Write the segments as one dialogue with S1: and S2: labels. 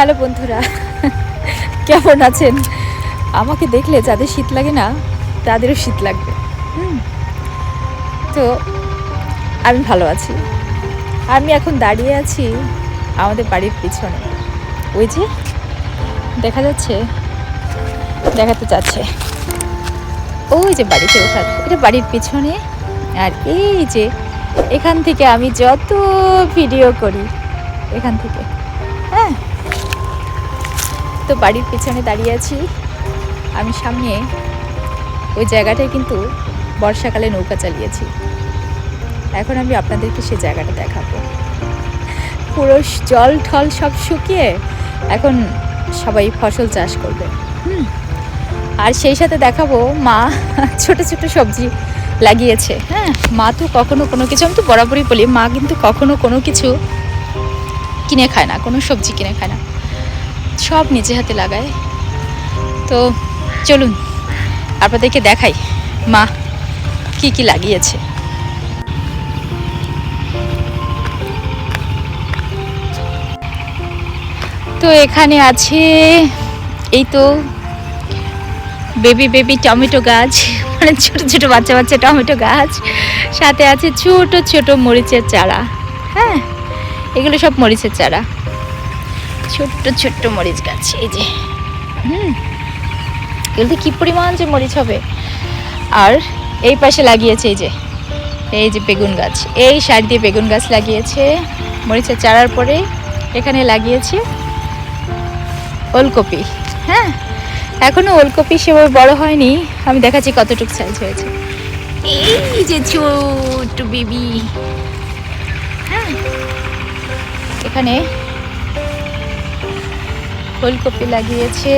S1: Hello বন্ধুরা, কেমন আছেন? আমাকে দেখলে যাদের শীত লাগে না, তাদেরও শীত লাগবে। তো আমি ভালো আছি। আমি এখন দাঁড়িয়ে আছি আমাদের বাড়ির পিছনে। ওই যে দেখা যাচ্ছে, দেখাতে যাচ্ছে। ওই যে বাড়িতে ওঠার, এটা বাড়ির পিছনে। আর এই যে এখান থেকে আমি যত ভিডিও করি, এখান থেকে। হ্যাঁ তো বাড়ির পেছনে দাঁড়িয়ে আছি। আমি সামনে ওই জায়গাটায় কিন্তু বর্ষাকালে নৌকা চালিয়েছি। এখন আমি আপনাদেরকে সেই জায়গাটা দেখাবো। পুরো জল ঠল সব শুকিয়ে এখন সবাই ফসল চাষ করবে। হুম। আর সেই সাথে দেখাবো মা ছোট ছোট সবজি লাগিয়েছে। হ্যাঁ মা তো কখনো কোনো কিছু, আমি তো বরাবরই বলি, মা কিন্তু কখনো কোনো কিছু কিনে খায় না, কোনো সবজি কিনে খায় না। সব নিজে হাতে লাগায়। তো চলুন, আপনাদেরকে দেখাই, মা, কি কি লাগিয়েছে। তো এখানে আছে, এই তো বেবি বেবি টমেটো গাছ মানে ছোট ছোট বাচ্চা বাচ্চা টমেটো গাছ। সাথে আছে ছোট ছোট মরিচের চারা হ্যাঁ? এগুলো সব মরিচের চারা। ছোট্ট ছোট্ট মরিচ গাছ, এই যে। হুম, এগুলোতে কী পরিমাণ যে মরিচ হবে? আর এই পাশে লাগিয়েছে এই যে এই যে বেগুন গাছ, এই সার দিয়ে বেগুন গাছ লাগিয়েছে। মরিচের চারার পরে এখানে লাগিয়েছে ওলকপি। হ্যাঁ এখনও ওলকপি সেভাবে বড় হয়নি, আমি দেখাচ্ছি কতটুকু সাইজ হয়েছে। এই যে ছোট বেবি। হ্যাঁ এখানে ফুলকপি লাগিয়েছে।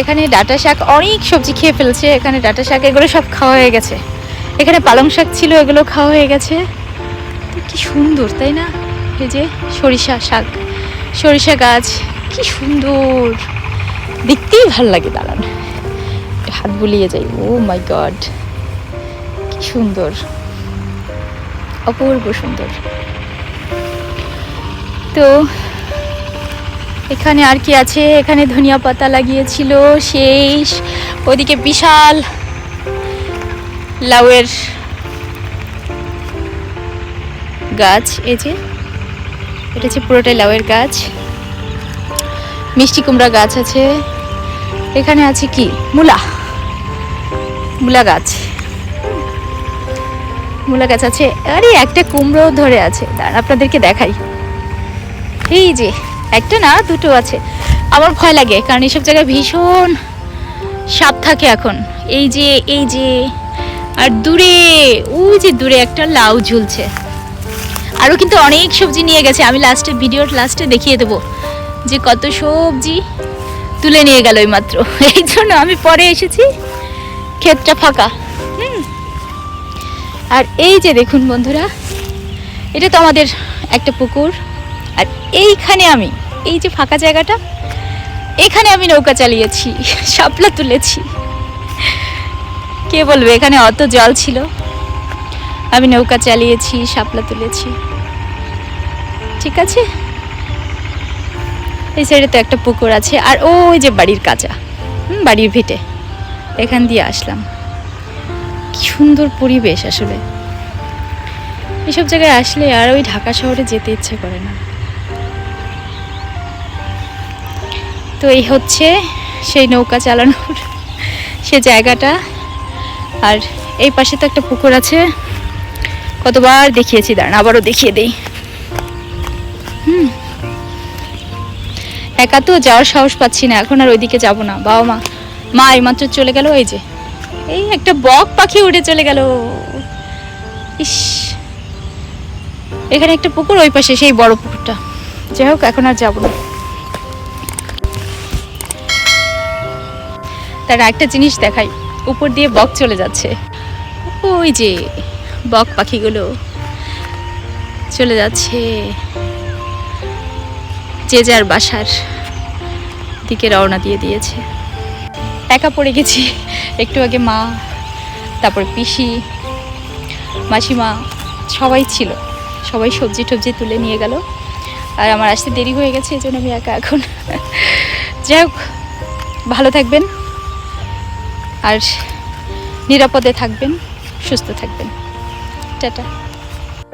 S1: এখানে ডাটা শাক অনেক সবজি খেয়ে ফেলছে। এখানে ডাটা শাক, এগুলো সব খাওয়া হয়ে গেছে। এখানে পালং শাক ছিল, এগুলো খাওয়া হয়ে গেছে। কি সুন্দর, তাই না? এই যে সরিষা শাক, সরিষা গাছ, কি সুন্দর। দেখতেই ভালো লাগে দাঁড়ান হাত বুলিয়ে যাই, ও মাই গড, কি সুন্দর, অপূর্ব সুন্দর। তো এখানে আর কি আছে? এখানে ধনিয়া পাতা লাগিয়েছিল, শেষ। ওদিকে বিশাল লাউয়ের গাছ, এই যে, এটা হচ্ছে পুরোটাই লাউয়ের গাছ। মিষ্টি কুমড়া গাছ আছে। এখানে আছে কি? মূলা। মূলা গাছ। মূলা গাছ আছে। আরে, একটা কুমড়ো ধরে আছে। দাঁড়ান আপনাদেরকে দেখাই। এই যে একটা না, দুটো আছে। আমার ভয় লাগে, কারণ এইসব জায়গায় ভীষণ সাপ থাকে এখন। এই যে এই যে, আর দূরে, ওই যে দূরে একটা লাউ ঝুলছে। আরও কিন্তু অনেক সবজি নিয়ে গেছে, আমি লাস্টে ভিডিওর লাস্টে দেখিয়ে দেবো। যে কত সবজি তুলে নিয়ে গেল এই মাত্র এই জন্য আমি পরে এসেছি, ক্ষেতটা ফাঁকা। হুম। আর এই যে দেখুন বন্ধুরা, এটা তো আমাদের একটা পুকুর। আর এইখানে আমি, এই যে ফাঁকা জায়গাটা, এখানে আমি নৌকা চালিয়েছি, শাপলা তুলেছি। কে বলবে, এখানে অত জল ছিল। আমি নৌকা চালিয়েছি, শাপলা তুলেছি। ঠিক আছে? এই সাইডে তো একটা পুকুর আছে, আর ওই যে বাড়ির কাঁচা, হুম, বাড়ির ভিটে, এখান দিয়ে আসলাম। কি সুন্দর পরিবেশ আসলে। এসব জায়গায় আসলে আর ওই ঢাকা শহরে যেতে ইচ্ছে করে না। তো এই হচ্ছে সেই নৌকা চালানোর সে জায়গাটা। আর এই পাশে তো একটা পুকুর আছে। কতবার দেখিয়েছি, দাঁড়ান, আবারও দেখিয়ে দেই। হুম। একা তো যাওয়ার সাহস পাচ্ছি না, এখন আর ওইদিকে যাব না। বাবা মা মা এইমাত্র চলে গেল, এই যে। এই একটা বক পাখি উড়ে চলে গেল। ইস। এখানে একটা পুকুর, ওই পাশে সেই বড় পুকুরটা। যাই হোক, এখন আর যাব না। তার একটা জিনিস দেখাই। উপর দিয়ে বক চলে যাচ্ছে। ওই যে বক পাখিগুলো চলে যাচ্ছে। যে যার বাসার দিকে রওনা দিয়ে দিয়েছে। একা পড়ে গেছি। একটু আগে মা, তারপর পিসি, মাসিমা, সবাই ছিল। সবাই সবজি টবজি তুলে নিয়ে গেল। আর আমার আসতে দেরি হয়ে গেছে এই জন্য আমি একা এখন। যাই হোক, ভালো থাকবেন। আর নিরাপদে থাকবেন সুস্থ থাকবেন। টাটা।